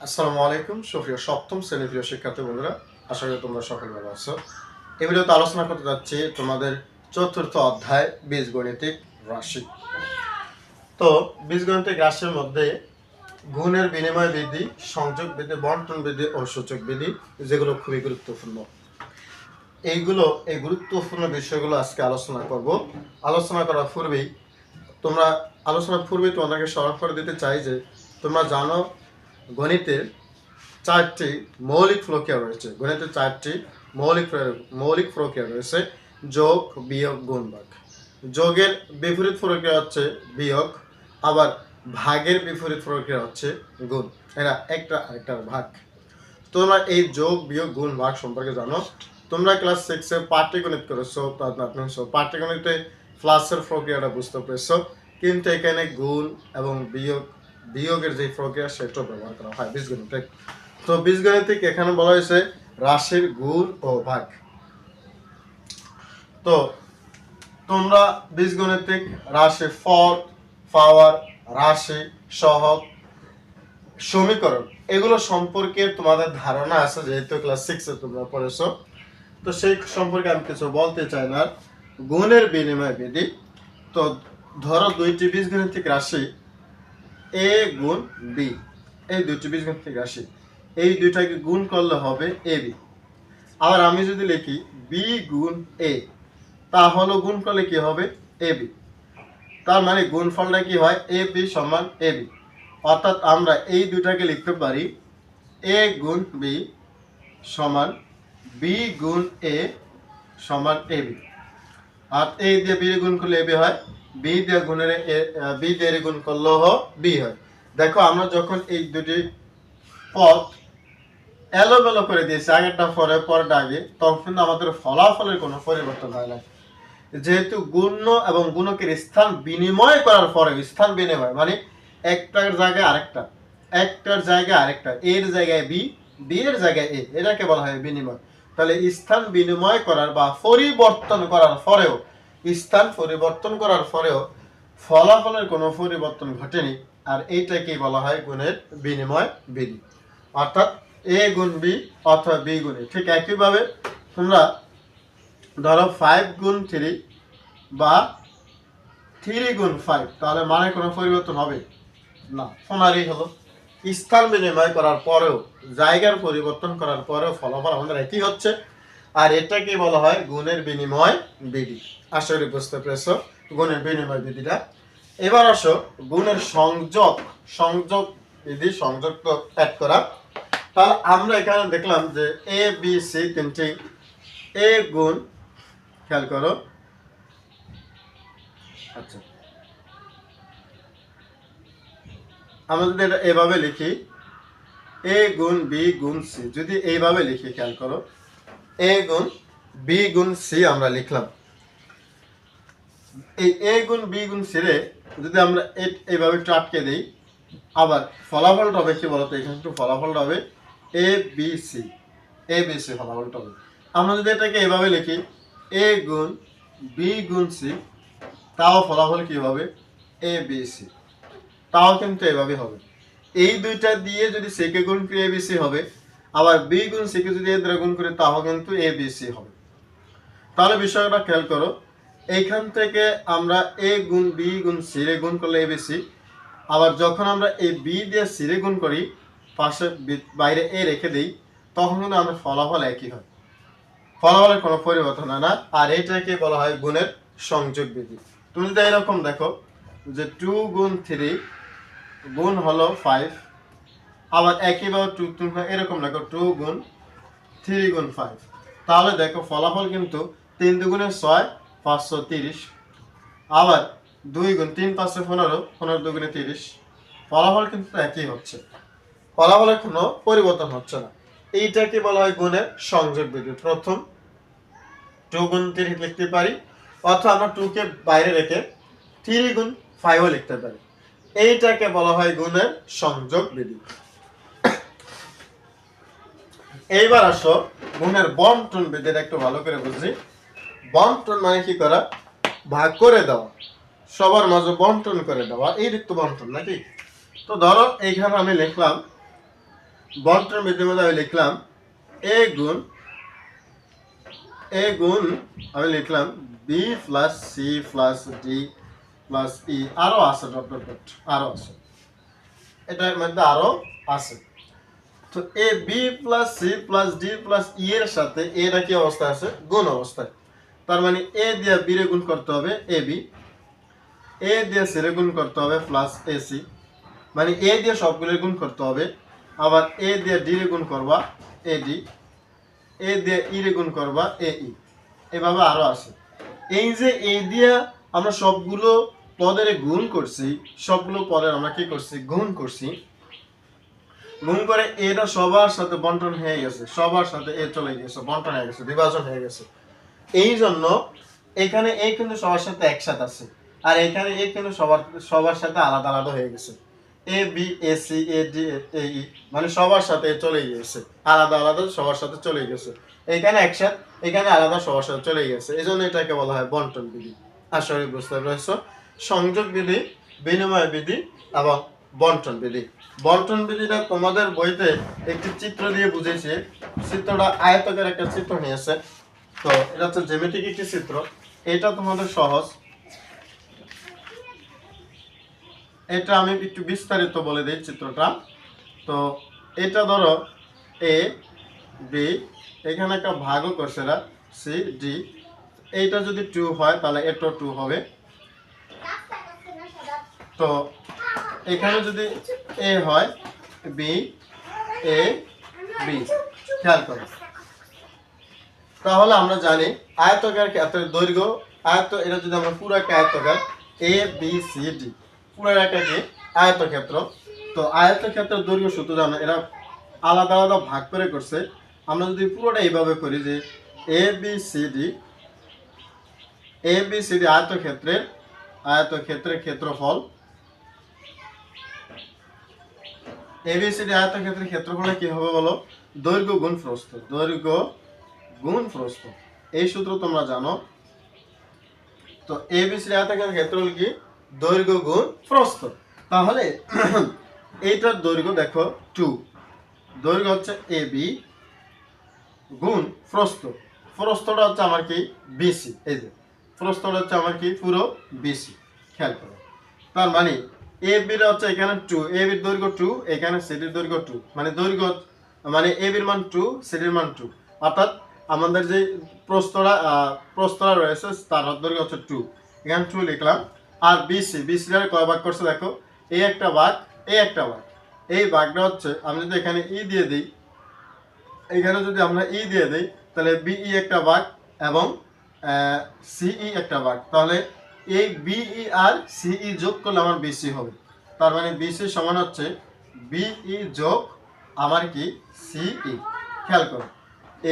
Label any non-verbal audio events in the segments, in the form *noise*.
আসসালামু আলাইকুম, সুপ্রিয় সপ্তম শ্রেণির প্রিয় শিক্ষার্থী বন্ধুরা, আশা করি তোমরা সকলে ভালো আছো। এই ভিডিওতে আলোচনা করতে যাচ্ছি তোমাদের চতুর্থ অধ্যায়, বীজগণিতিক রাশি। তো, বীজগণিতিক রাশির মধ্যে গুণের বিনিময় বিধি সংযোগ বিধি বন্টন বিধি ও সূচক বিধি যেগুলো খুবই গুরুত্বপূর্ণ। এইগুলো, এই গুরুত্বপূর্ণ বিষয়গুলো আজকে আলোচনা করব। আলোচনা করার পূর্বেই তোমরা, আলোচনার পূর্বেই তোমাদেরকে স্মরণ করে দিতে চাই যে, তোমরা জানো গণিতের চারটি মৌলিক প্রক্রিয়া রয়েছে। গণিতের চারটি মৌলিক মৌলিক প্রক্রিয়া রয়েছে যোগ, বিয়োগ গুণ ভাগ যোগের বিপরীত প্রক্রিয়া হচ্ছে বিয়োগ, আবার ভাগের বিপরীত প্রক্রিয়া হচ্ছে গুণ। এরা একটা আরেকটার ভাগ। তোমরা এই যোগ, বিয়োগ গুণ ভাগ সম্পর্কে জানো। তোমরা ক্লাস সিক্সে পাটিগণিত করেছ প্রাথমিক পাটিগণিতে ক্লাসের প্রক্রিয়াটা বুঝতে পেরেছ। কিন্তু এখানে গুণ এবং বিয়োগ বিয়োগের যে প্রক্রিয়া সেটাও ব্যবহার করা হয় বীজগণিতিক তো বীজগণিতিক এখানে বলা হয়েছে রাশির গুণ ও ভাগ। তো তোমরা বীজগণিতিক রাশি পদ পাওয়ার, রাশি সহগ সমীকরণ, এগুলো সম্পর্কে তোমাদের ধারণা আছে, যেহেতু ক্লাস সিক্সে তোমরা পড়েছো। তো সেই সম্পর্কে আমি কিছু বলতে চাই না। গুণের বিনিময় বিধি। তো ধরো দুইটি বীজগণিতিক রাশি এ গুণ বি এই দুইটি বীজগণিতিক রাশি এই দুইটাকে গুণ করলে হবে এ বি আবার আমি যদি লিখি বি গুণ এ তাহলে গুণ করলে কি হবে? এ বি তার মানে গুণফলটা কি হয়? এ বি সমান এ বি অর্থাৎ আমরা এই দুইটাকে লিখতে পারি এ গুণ বি সমান বি গুণ এ সমান এ বি আর এই দিয়ে বি গুণ করলে এ বি হয় বি দিয়ে গুণের বি দিয়ে গুণ করলেও বি হয়। দেখো, আমরা যখন এই দুটি পদ এলোমেলো করে দিয়েছি, আগেরটা পরে, পরেরটা আগে, তখন আমাদের ফলাফলের কোনো পরিবর্তন হয় না যেহেতু গুণ্য এবং গুণকের স্থান বিনিময় করার পরে স্থান বিনিময় মানে একটার জায়গায় আরেকটা, একটার জায়গায় আরেকটা, এর জায়গায় বি বি এর জায়গায় এ, এটাকে বলা হয় বিনিময়। তাহলে স্থান বিনিময় করার বা পরিবর্তন করার পরেও স্থান পরিবর্তন করার পরেও ফলাফলের কোনো পরিবর্তন ঘটেনি, আর এইটাকে বলা হয় গুণের বিনিময় বিধি। অর্থাৎ এ গুণ বি অথবা বি গুণ। ঠিক একইভাবে তোমরা ধরো ফাইভ গুণ থ্রি বা থ্রি গুণ ফাইভ তাহলে মানে কোনো পরিবর্তন হবে না। সোনারই হলো। স্থান বিনিময় করার পরেও, জায়গার পরিবর্তন করার পরেও ফলাফল আমাদের একই হচ্ছে, আর এটাকে বলা হয় গুণের বিনিময় বিধি। করি বুঝতে পেরেছ? গুণের বিনিময় বিধিটা। এবার আসো, গুণের সংযোগ সংযোগ বিধি, সংযোগ অ্যাড করা। তাহলে আমরা এখানে দেখলাম যে এ বি সি তিনটি। এ গুণ, খেয়াল করো। আচ্ছা। আমরা যদি এটা এভাবে লিখি এ গুণ বি গুণ সি যদি এইভাবে লিখি, খেয়াল করো। এ গুণ বি গুণ সি আমরা লিখলাম। এই এ গুণ বি গুণ রে যদি আমরা এইভাবে একটু আটকে দিই, আবার ফলাফলটা হবে কি বলতো? এখানে একটু ফলাফলটা হবে A B C A B C ফলাফলটা হবে। আমরা যদি এটাকে এভাবে লিখি এ গুণ বি গুণ সি তাও ফলাফল কি হবে? এ বি সি তাও কিন্তু এভাবে হবে। এই দুইটা দিয়ে যদি সেকে গুণ করি এ বি সি হবে, আবার বি গুণ সিকে যদি এ দ্বারা গুণ করি, তাও কিন্তু এ বি সি হবে। তাহলে বিষয়টা খেয়াল করো এইখান থেকে আমরা এ গুণ বি গুণ সি রে গুণ করলে এ বি সি আবার যখন আমরা এই বি দিয়ে সিরে গুণ করি, পাশে বাইরে এ রেখে দিই, তখন কিন্তু আমাদের ফলাফল একই হয়। ফলাফলের কোনো পরিবর্তন হয় না। আর এইটাকে বলা হয় গুণের সংযোগ বিধি। তুমি যদি এরকম দেখো যে টু গুণ থ্রি গুণ হলো ফাইভ আবার একইভাবে টু তুমি এরকম দেখো টু গুণ থ্রি গুণ ফাইভ তাহলে দেখো ফলাফল কিন্তু তিন দুগুণে ছয় পাঁচশো তিরিশ। আবার দুই গুণ তিন পাঁচশো পনেরো পনেরো দুগুণে তিরিশ। ফলাফল কিন্তু একই হচ্ছে। ফলাফলের কোনো পরিবর্তন হচ্ছে না। এইটাকে বলা হয় গুণের সংযোগ বিধি প্রথম টু গুণ তিরিশ লিখতে পারি, অথবা আমরা টুকে বাইরে রেখে থ্রি গুণ ফাইভও লিখতে পারি। এইটাকে বলা হয় গুণের সংযোগ বিধি এইবার আসো গুণের বন্টন বিধিটা একটু ভালো করে বুঝি। বন্টন মানে কি করা? ভাগ করে দেওয়া। সবার মাঝে বন্টন করে দেওয়া। এই তো বন্টন নাকি? তো ধরো, এইখানে আমি লিখলাম, বন্টন বিধির মধ্যে আমি লিখলাম এ গুণ এ গুণ, আমি লিখলাম B plus C plus D plus E আরও আছে ডট ডট আরও আছে। এটার মধ্যে আরও আছে। তো A B plus C plus D plus E এর সাথে এটা কি অবস্থায় আছে? গুণ অবস্থায়। তার মানে এ দিয়ে বি রে গুণ করতে হবে এ বি এ দিয়ে সি রে গুণ করতে হবে প্লাস এ সি মানে এ দিয়ে সবগুলো গুণ করতে হবে। আবার এ দিয়ে ডি রে গুণ করবা এ ডি এ দিয়ে ই রে গুণ করবা এ ই এভাবে আরও আছে। এই যে এ দিয়ে আমরা সবগুলো পদের গুণ করছি, সবগুলো পদের আমরা কি করছি? গুণ করছি। গুণ করে এটা সবার সাথে বন্টন হয়ে গেছে, সবার সাথে এ চলে গেছে, বন্টন হয়ে গেছে, বিভাজন হয়ে গেছে। এই জন্য এখানে এ কিন্তু সবার সাথে একসাথে আছে। আর এখানে এ কিন্তু সবার সবার সাথে আলাদা আলাদা হয়ে গেছে। A, B, A, C, A, D, A E মানে সবার সাথে চলে গেছে। আলাদা আলাদা সবার সাথে চলে গেছে। এখানে একসাথে, এখানে আলাদা সবার সাথে চলে গেছে। এই জন্য এটাকে বলা হয় বন্টন বিধি। আসলে বুঝতে পেরেছ? সংযোগ বিধি, বিনিময় বিধি এবং বন্টন বিধি। বন্টন বিধিটা তোমাদের বইতে একটি চিত্র দিয়ে বুঝেছে চিত্রটা আয়তকের একটা চিত্র নিয়েছে। তো এটা হচ্ছে জ্যামিতিক একটি চিত্র। এটা তোমাদের সহজ। এটা আমি একটু বিস্তারিত বলে দিই চিত্রটা। তো এটা ধরো এ বি এখানে একটা ভাগও করছে এরা সি ডি এইটা যদি টু হয়, তাহলে এটা টু হবে। তো এখানে যদি এ হয় বি এ বি খেয়াল করো। তাহলে আমরা জানি আয়তকার ক্ষেত্রের দৈর্ঘ্য, আয়ত, এটা যদি আমরা পুরো একটা আয়তকার এ বি সি ডি পুরো একটা কি? আয়তক্ষেত্র। তো আয়তক্ষেত্রের দৈর্ঘ্য সূত্র জানো এরা আলাদা আলাদা ভাগ করে করছে, আমরা যদি পুরোটা এইভাবে করি যে A B C D A B C D আয়তক্ষেত্রের আয়তক্ষেত্রের ক্ষেত্রফল এ বি সি এবিসিডি আয়তক্ষেত্রের ক্ষেত্রফলে কি হবে বলো? দৈর্ঘ্য গুণ প্রস্থ। দৈর্ঘ্য গুণ প্রস্থ এই সূত্র তোমরা জানো। তো এবিসিডি আয়তক্ষেত্রের ক্ষেত্রফল কি? দৈর্ঘ্য গুণ প্রস্থ। তাহলে *clears throat* এইটার দৈর্ঘ্য দেখো টু দৈর্ঘ্য হচ্ছে এ বি গুণ প্রস্থ। প্রস্থটা হচ্ছে আমার কি? বিসি এই যে, প্রস্থটা হচ্ছে আমার কি? পুরো বিসি খেয়াল করো। তার মানে এ বির হচ্ছে এখানে টু এ বির দৈর্ঘ্য টু এখানে সিডির দৈর্ঘ্য টু মানে দৈর্ঘ্য মানে এ বির মান টু সিডির মান টু অর্থাৎ আমাদের যে প্রস্তরা প্রস্তরা রয়েছে, তার দৈর্ঘ্য হচ্ছে টু এখানে টু লিখলাম। আর বিসি বিসি এর কয় ভাগ করছে দেখো? এই একটা ভাগ এই একটা ভাগ। এই ভাগটা হচ্ছে, আমি যদি এখানে ই দিয়ে দিই, এখানে যদি আমরা ই দিয়ে দিই, তাহলে বিই একটা ভাগ এবং সিই একটা ভাগ। তাহলে এই বিই আর সিই যোগ করলে আমার বিসি হবে। তার মানে বিসি সমান হচ্ছে বিই যোগ আমার কি? সিই খেয়াল করো।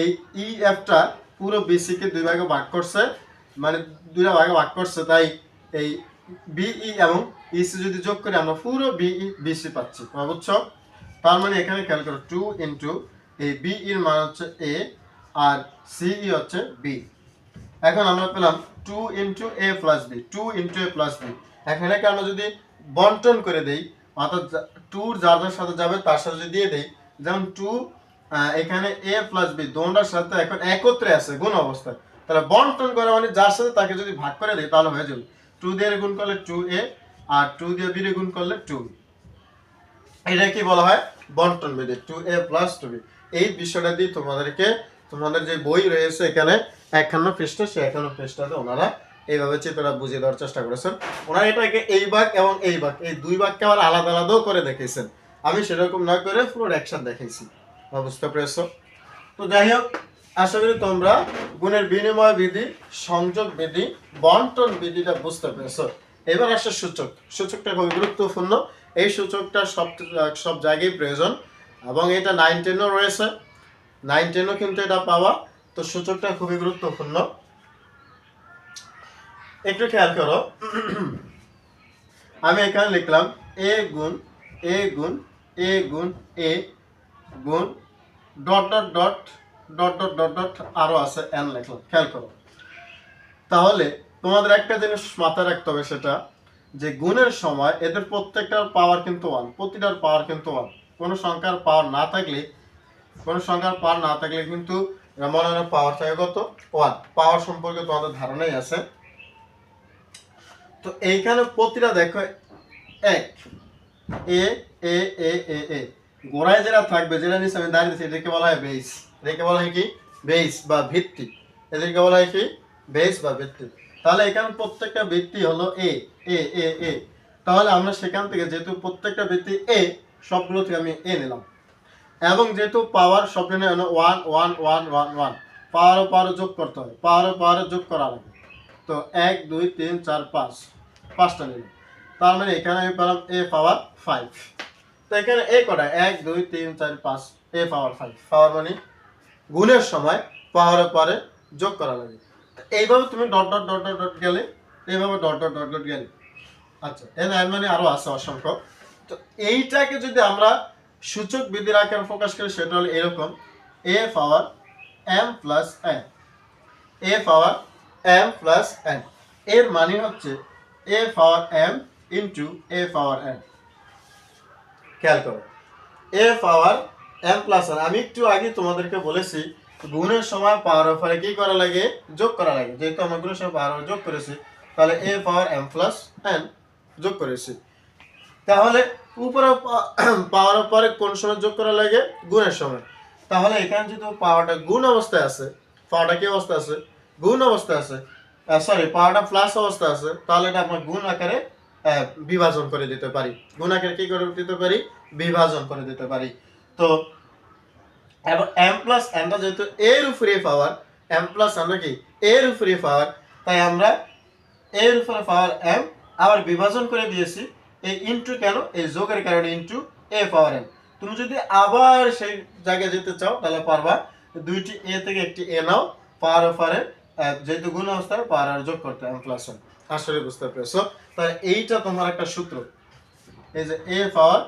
এই ই এফটা পুরো বিসিকে দুই ভাগে ভাগ করছে মানে দুইটা ভাগে ভাগ করছে, তাই এই বিই এবং ইসি যদি যোগ করি, আমরা পুরো বিই বিসি পাচ্ছি বুঝছ? তার মানে এখানে খেয়াল করো টু ইন্টু এই বি এর মান হচ্ছে এ আর সিই হচ্ছে বি এখন আমরা পেলাম two into A plus B two into A plus B এখন আমরা যদি বন্টন করে দেই, অর্থাৎ টুর যার যার সাথে যাবে, তার সাথে যদি দিয়ে দেই, যেমন টু এখানে এ প্লাস বি দোনটার সাথে এখন একত্রে আছে গুণ অবস্থায় তাহলে বন্টন করা মানে যার সাথে তাকে যদি ভাগ করে দেই তাহলে হয়ে যাবে। টু দিয়ে গুণ করলে টু এ আর টু দিয়ে বি গুণ করলে টু এটা কি বলা হয়? বন্টন বিধি two A plus two B এই বিষয়টা দিয়ে তোমাদেরকে, তোমাদের যে বই রয়েছে এখানে, একান্ন পৃষ্ঠা সে একান্ন পৃষ্ঠাতে ওনারা এইভাবে চিত্রটা বুঝিয়ে দেওয়ার চেষ্টা করেছেন। ওনারা এটাকে এই ভাগ এবং এই ভাগ, এই দুই ভাগকে আবার আলাদা আলাদাও করে দেখেছেন আমি সেরকম না করে পুরো দেখাইছি। বা বুঝতে পেরেছ? তো যাই হোক, আশা করি তোমরা গুণের বিনিময় বিধি, সংযোগ বিধি, বন্টন বিধিটা বুঝতে পেরেছ। এবার আসে সূচক। সূচকটা খুবই গুরুত্বপূর্ণ। এই সূচকটা সব সব জায়গায় প্রয়োজন এবং এটা নাইন টেনও রয়েছে। নাইন টেনও কিন্তু এটা পাওয়া। তো সূচকটা খুবই গুরুত্বপূর্ণ। একটু খেয়াল করো। আমি এখানে লিখলাম, এ গুণ এ গুণ এ গুণ এ গুণ dot dot dot dot dot dot dot আরও আছে এন লিখলাম খেয়াল করো। তাহলে তোমাদের একটা জিনিস মাথায় রাখতে হবে সেটা, যে গুণের সময় এদের প্রত্যেকটার পাওয়ার কিন্তু ওয়ান প্রতিটার পাওয়ার কিন্তু ওয়ান কোনো সংখ্যার পাওয়ার না থাকলে, কোনো সংখ্যার পাওয়ার না থাকলে কিন্তু মনে হয় পাওয়ার থাকে কত? ওয়ান পাওয়ার সম্পর্কে তোমাদের ধারণাই আছে। তো এইখানে প্রতিটা দেখো, এক। এ এ এ এ গোড়ায় যেটা থাকবে, যেটা নিচে আমি দাঁড়িয়ে দিচ্ছি এটাকে বলা হয় বেস এটাকে বলা হয় কি? বেস বা ভিত্তি। এদেরকে বলা হয় কি? বেস বা ভিত্তি। তাহলে এখানে প্রত্যেকটা ভিত্তি হলো এ এ এ এ তাহলে আমরা সেখান থেকে যেহেতু প্রত্যেকটা ভিত্তি এ সবগুলো থেকে আমি এ নিলাম। এবং যেহেতু পাওয়ার সবগুলো নিয়ে one one one one one power ও পাওয়ার যোগ করতে হয়। পাওয়ার ও পাওয়ার যোগ করা লাগে। তো এক, দুই, তিন, চার, পাঁচ। পাঁচটা নিলাম। তার মানে এখানে আমি পেলাম এ পাওয়ার ফাইভ তো এখানে এ কটা? এক, দুই, তিন, চার, পাঁচ, এ পাওয়ার ফাইভ পাওয়ার মানে গুণের সময় পাওয়ারের পরে যোগ করা লাগে। এইভাবে তুমি dot dot dot dot dot গেলে, এইভাবে ডট ডট ডট ডট গেলে। আচ্ছা এর এর মানে আরও আছে অসংখ্য। তো এইটাকে যদি আমরা সূচক বিধির আকারে প্রকাশ করি, সেটা হলো এরকম। A power M plus N A power M plus N এর মানে হচ্ছে A power M into A power N খেয়াল করো। A power M plus N আমি একটু আগে তোমাদেরকে বলেছি, গুণের সময় পাওয়ার অফারে কি করা লাগে? যোগ করা লাগে। যেহেতু আমরা গুণের সময় পাওয়ার যোগ করেছি, তাহলে A power M plus N যোগ করেছি। তাহলে উপরে *coughs* পাওয়ার পরে কোন সময় যোগ করা লাগে? গুণের সময় তাহলে এখানে যেহেতু পাওয়ারটা গুণ অবস্থায় আছে পাওয়ারটা কি অবস্থা আছে? গুণ অবস্থায় আছে। সরি পাওয়ারটা প্লাস অবস্থা আছে, তাহলে এটা আমরা গুণ আকারে বিভাজন করে দিতে পারি। গুণ আকারে কি করে দিতে পারি? বিভাজন করে দিতে পারি। তো এবং এম প্লাস এনটা যেহেতু এর উপরে পাওয়ার এম প্লাস আমরা কি? এর উপরে পাওয়ার তাই আমরা এর উপরে পাওয়ার এম আবার বিভাজন করে দিয়েছি। এই ইনটু কেন? এই যোগের কারণে ইনটু এ পাওয়ার এম তুমি যদি আবার সেই জায়গায় যেতে চাও, তাহলে পারবা। দুইটি এ থেকে একটি এ নাও। পাওয়ার অফারে যেহেতু গুণ অবস্থায় পাওয়ার আর যোগ করতে এম প্লাস এম আসলে বুঝতে পেরেছ? তাহলে এইটা তোমার একটা সূত্র। এই যে A power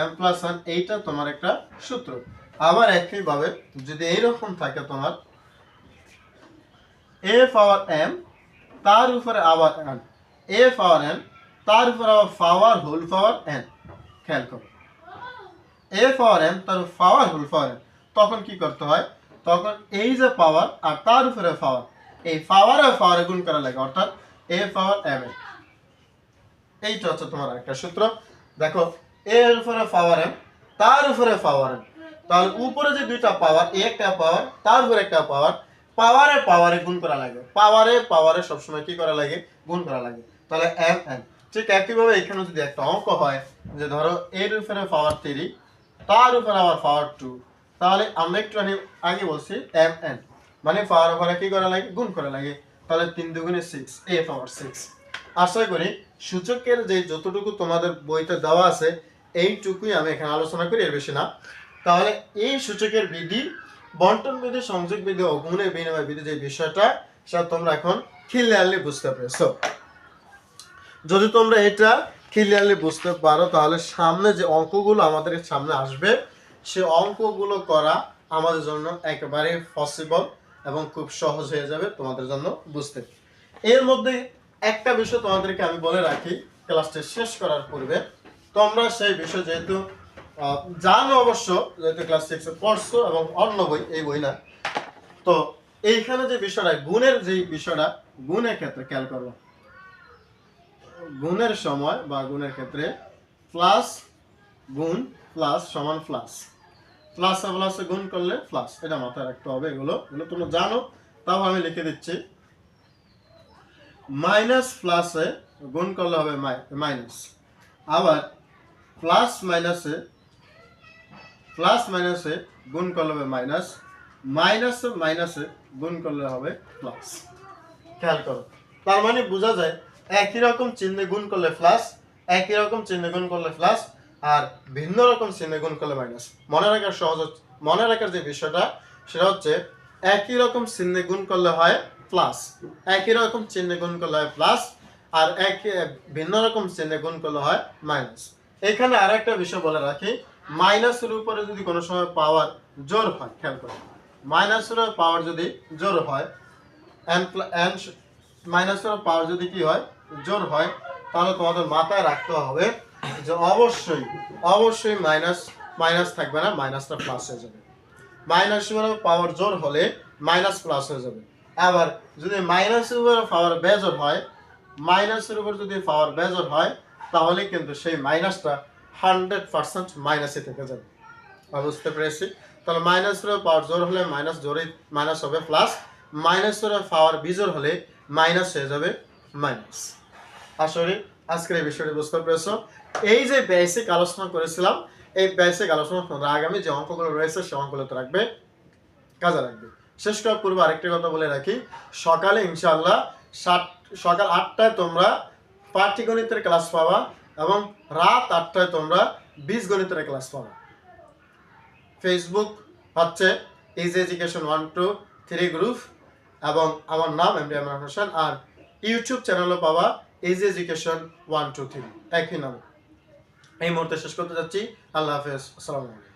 M plus one এইটা তোমার একটা সূত্র। আবার একইভাবে যদি এইরকম থাকে তোমার এ পাওয়ার এম তার উপরে আবার এন এ পাওয়ার এন তার উপরে আবার পাওয়ার হোল পাওয়ার এন খেয়াল করো। এ পাওয়ার এম তার পাওয়ার হোল পাওয়ার এন তখন কি করতে হয়? তখন এই যে পাওয়ার আর তার উপরে পাওয়ার এই পাওয়ার আর পাওয়ারে গুণ করা লাগে, অর্থাৎ এ পাওয়ার এম এন এইটা হচ্ছে তোমার একটা সূত্র দেখো এর উপরে পাওয়ার এম তার উপরে পাওয়ার এম তাহলে উপরে যে দুইটা পাওয়ার এ একটা পাওয়ার তার উপরে একটা পাওয়ার পাওয়ারে পাওয়ারে গুণ করা লাগে। পাওয়ারে পাওয়ারে সবসময় কি করা লাগে? গুণ করা লাগে। তাহলে এম এন ঠিক একইভাবে এখানে যদি একটা অঙ্ক হয়, যে ধরো, এর উপরে পাওয়ার থ্রি তার উপরে আবার পাওয়ার টু তাহলে আমরা একটু আগে- আগে বলছি এম এন মানে পাওয়ার উপরে কি করা লাগে? গুণ করা লাগে। তাহলে তিন দুগুণে সিক্স এ পাওয়ার সিক্স আশা করি সূচকের যে যতটুকু তোমাদের বইতে দেওয়া আছে, এইটুকুই আমি এখানে আলোচনা করি, এর বেশি না। তাহলে এই সূচকের বিধি, বন্টন বিধি, সংযোগ বিধি ও বিনিময় বিধি যে বিষয়টা, সেটা তোমরা এখন ক্লিয়ারলি বুঝতে পেরেছ। যদি তোমরা এটা ক্লিয়ারলি বুঝতে পারো, তাহলে সামনে যে অঙ্কগুলো আমাদের সামনে আসবে, সে অঙ্কগুলো করা আমাদের জন্য একেবারে পসিবল এবং খুব সহজ হয়ে যাবে তোমাদের জন্য বুঝতে। এর মধ্যে একটা বিষয় তোমাদেরকে আমি বলে রাখি, ক্লাসটি শেষ করার পূর্বে। তোমরা সেই বিষয় যেহেতু জানো অবশ্য, যেহেতু ক্লাস সিক্সে পড়ছো এবং অন্য বই, এই বই না। তো এইখানে যে বিষয়টা, গুণের যে বিষয়টা, গুণের ক্ষেত্রে খেয়াল করব গুণের সময় বা গুণের ক্ষেত্রে প্লাস গুণ প্লাস সমান প্লাস প্লাস প্লাসে গুণ করলে প্লাস এটা মাথায় রাখতে হবে এগুলো। এগুলো তোমরা জানো, তাও আমি লিখে দিচ্ছি। মাইনাস প্লাসে গুণ করলে হবে মাইনাস আবার প্লাস মাইনাসে প্লাস মাইনাসে গুণ করলে হবে মাইনাস মাইনাস মাইনাসে গুণ করলে হবে প্লাস খেয়াল করো। তার মানে বোঝা যায় একই রকম চিহ্নে গুণ করলে প্লাস একই রকম চিহ্নে গুণ করলে প্লাস আর ভিন্ন রকম চিহ্নে গুণ করলে মাইনাস মনে রাখার সহজ মনে রাখার যে বিষয়টা, সেটা হচ্ছে একই রকম চিহ্নে গুণ করলে হয় প্লাস একই রকম চিহ্নে গুণ করলে হয় প্লাস আর এক ভিন্ন রকম চিহ্নে গুণ করলে হয় মাইনাস এখানে আর একটা বিষয় বলে রাখি মাইনাসের উপরে যদি কোনো সময় পাওয়ার জোর হয়, খেয়াল করো। মাইনাসের পাওয়ার যদি জোর হয় এন এন মাইনাসের পাওয়ার যদি কি হয়, জোর হয়, তাহলে তোমাদের মাথায় রাখতে হবে যে অবশ্যই অবশ্যই মাইনাস মাইনাস থাকবে না মাইনাসটা প্লাস হয়ে যাবে। মাইনাস পাওয়ার জোর হলে মাইনাস প্লাস হয়ে যাবে। আবার যদি মাইনাসের উপর পাওয়ার বেজর হয় মাইনাসের উপর যদি পাওয়ার বেজর হয়, তাহলে কিন্তু সেই মাইনাসটা হান্ড্রেড পার্সেন্ট মাইনাসে থেকে যাবে। বুঝতে পেরেছি? তাহলে মাইনাসের পাওয়ার জোর হলে মাইনাস জোরে মাইনাস হবে প্লাস মাইনাসের পাওয়ার বিজোর হলে মাইনাস হয়ে যাবে মাইনাস আসলে আজকের এই বিষয়টি বুঝতে পেরেছ? এই যে বেসিক আলোচনা করেছিলাম, এই বেসিক আলোচনা তোমরা আগামী যে অঙ্কগুলো রয়েছে, সে অঙ্কগুলোতে রাখবে। কাজে রাখবে শেষ করার পূর্বে আরেকটি কথা বলে রাখি। সকালে ইনশাআল্লাহ সাত, সকাল আটটায় তোমরা পাটিগণিতের ক্লাস পাবা এবং রাত আটটায় তোমরা বীজগণিতের ক্লাস পাবা। ফেসবুক হচ্ছে ease education one two three group এবং আমার নাম এম ডি হোসেন আর ইউটিউব চ্যানেলও পাবা ease education one two three একই নাম। এই মুহূর্তে শেষ করতে যাচ্ছি। আল্লাহ হাফেজ। আসসালামু আলাইকুম।